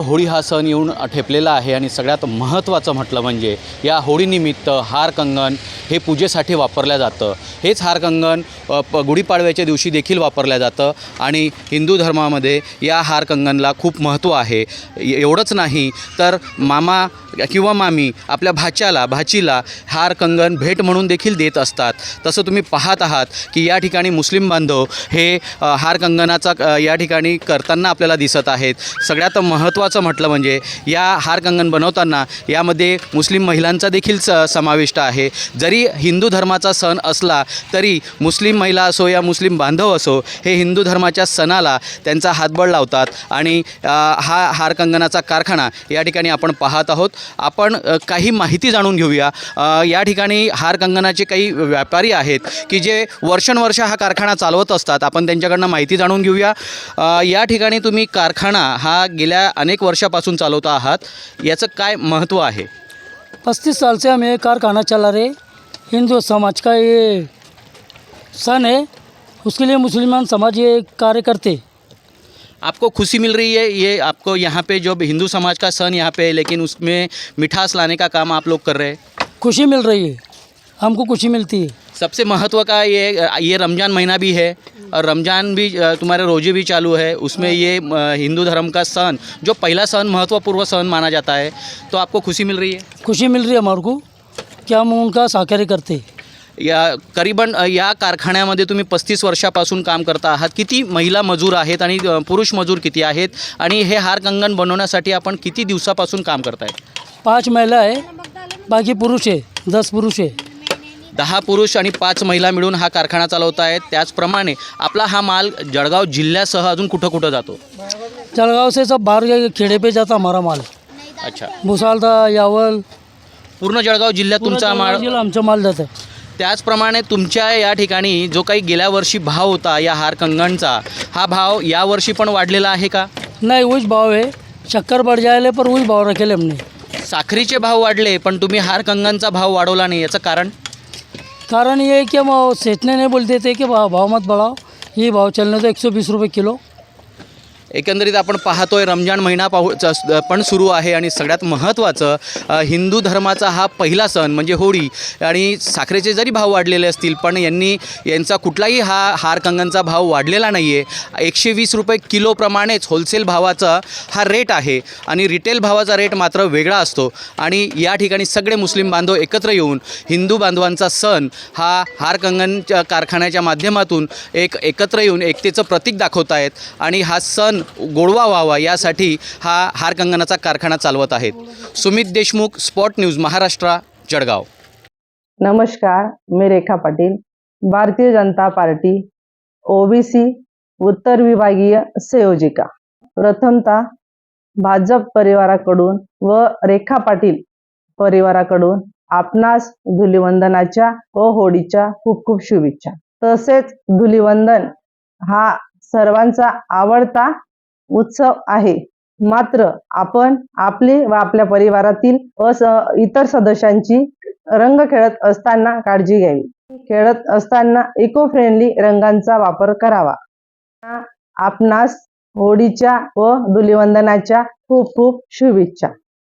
होळी हा सण येऊन ठेपलेला आहे आणि सगळ्यात महत्त्वाचं म्हटलं म्हणजे या होळीनिमित्त हार कंगन हे पूजेसाठी वापरलं जातं. हेच हार कंगन प गुढीपाडव्याच्या दिवशी देखील वापरलं जातं आणि हिंदू धर्मामध्ये या हार कंगनला खूप महत्त्व आहे. एवढंच नाही तर मामा किंवा मामी आपल्या भाच्याला भाचीला हार कंगन भेट म्हणून देखील देत असतात. तसं तुम्ही पाहत आहात की या ठिकाणी मुस्लिम बांधव हे हार कंगनाचा या ठिकाणी करताना आपल्याला दिसत आहेत. सगळ्यात महत्त्वाचं म्हटलं म्हणजे या हार कंगन बनवताना यामध्ये मुस्लिम महिलांचा देखील स समाविष्ट आहे. जरी हिंदू धर्माचा सण असला तरी मुस्लिम महिला असो या मुस्लिम बांधव असो हे हिंदू धर्माच्या सणाला त्यांचा हातबळ लावतात. आणि हा हार कंगनाचा कारखाना या ठिकाणी आपण पाहत आहोत. आपण काही माहिती जाणून घेऊया. या ठिकाणी हार कंगनाचे काही व्यापारी आहेत की जे वर्षानुवर्ष हा कारखाना चालवत असतात. आपण त्यांच्याकडनं माहिती जाणून घेऊया. या ठिकाणी तुम्ही कारखाना हा गेल्या अनेक वर्षापासून चालवता आहात. याचं काय महत्त्व आहे? पस्तीस साल से हम ये कारखाना चला रहे हिंदू समाज का ये सन है उसके लिए मुसलमान समाज ये कार्य करते। आपको खुशी मिल रही है? ये आपको यहाँ पे जो हिंदू समाज का सन यहाँ पे है लेकिन उसमें मिठास लाने का काम आप लोग कर रहे हैं? खुशी मिल रही है। हमको खुशी मिलती है। सबसे महत्व का ये ये रमज़ान महीना भी है और रमज़ान भी तुम्हारे रोज़े भी चालू है। उसमें ये हिंदू धर्म का सन जो पहला सन महत्वपूर्ण सन माना जाता है तो आपको खुशी मिल रही है? खुशी मिल रही है हमारे को। कि हम उनका सहकार्य करते. या करीबन या कारखान्यामध्ये तुम्ही पस्तीस वर्षापासून काम करता आहात. किती महिला मजूर आहेत आणि पुरुष मजूर किती आहेत? आणि हे हार कंगन बनवण्यासाठी आपण किती दिवसापासून काम करताय? पांच महिला है बाकी पुरुष है दस पुरुष है दहा पुरुष आणि पाच महिला मिळून हा कारखाना चालवत आहेत त्याचप्रमाणे आपला हा माल जळगाव जिल्ह्यासह अजून कुठं कुठं जातो? जलगांव से सब बाहर के खेड़े पे जाता हमारा माल. अच्छा. भुसालता यावल पूर्ण जळगाव जिल्ह्यात तुमचा माल जिल्हा आमचा माल जाता है त्याचप्रमाणे तुमच्या या ठिकाणी जो काही गेल्या वर्षी भाव होता या हार कंगनचा हा भाव यावर्षी पण वाढलेला आहे का? नहीं वही भाव है शक्कर बढ़ जाए पर वही भाव रखेले हमने साखरीचे भाव वाढले पण तुम्ही हार कंगनचा भाव वाढवला नाही याचं कारण? कारण ये है कि हम सेठने नहीं बोलते थे कि भाव भाव मत बढ़ाओ. ये भाव चलने तो एक सौ बीस रुपये किलो. एकंदरीत आपण पाहतोय रमजान महिना पाहू पण सुरू आहे आणि सगळ्यात महत्त्वाचं हिंदू धर्माचा हा पहिला सण म्हणजे होळी. आणि साखरेचे जरी भाव वाढलेले असतील पण यांनी यांचा कुठलाही हा हार कंगनचा भाव वाढलेला नाही आहे एकशे वीस रुपये किलोप्रमाणेच होलसेल भावाचा हा रेट आहे आणि रिटेल भावाचा रेट मात्र वेगळा असतो. आणि या ठिकाणी सगळे मुस्लिम बांधव एकत्र येऊन हिंदू बांधवांचा सण हा हार कंगनच्या कारखान्याच्या माध्यमातून एक एकत्र येऊन एकतेचं प्रतीक दाखवत आहेत आणि हा सण गोडवा व्हावा यासाठी हा हार कंगनाचा कारखाना चालवत आहेत. Sumit Deshmukh spot news Maharashtra Jalgaon. नमस्कार मी रेखा पाटील. भारतीय जनता पार्टी ओबीसी उत्तर विभागीय संयोजिका. प्रथमतः भाजप परिवाराकडून व रेखा पाटील परिवाराकडून आपणास धुलिवंदनाच्या व होळीच्या खूप खूप शुभेच्छा. तसेच धुलिवंदन हा सर्वांचा आवडता उत्सव आहे. मात्र आपण आपली व आपल्या परिवारातील इतर सदस्यांची रंग खेळत असताना काळजी घ्यावी. खेळत असताना इको फ्रेंडली रंगांचा वापर करावा. आपणास होळीच्या व धुलिवंदनाच्या खूप खूप शुभेच्छा.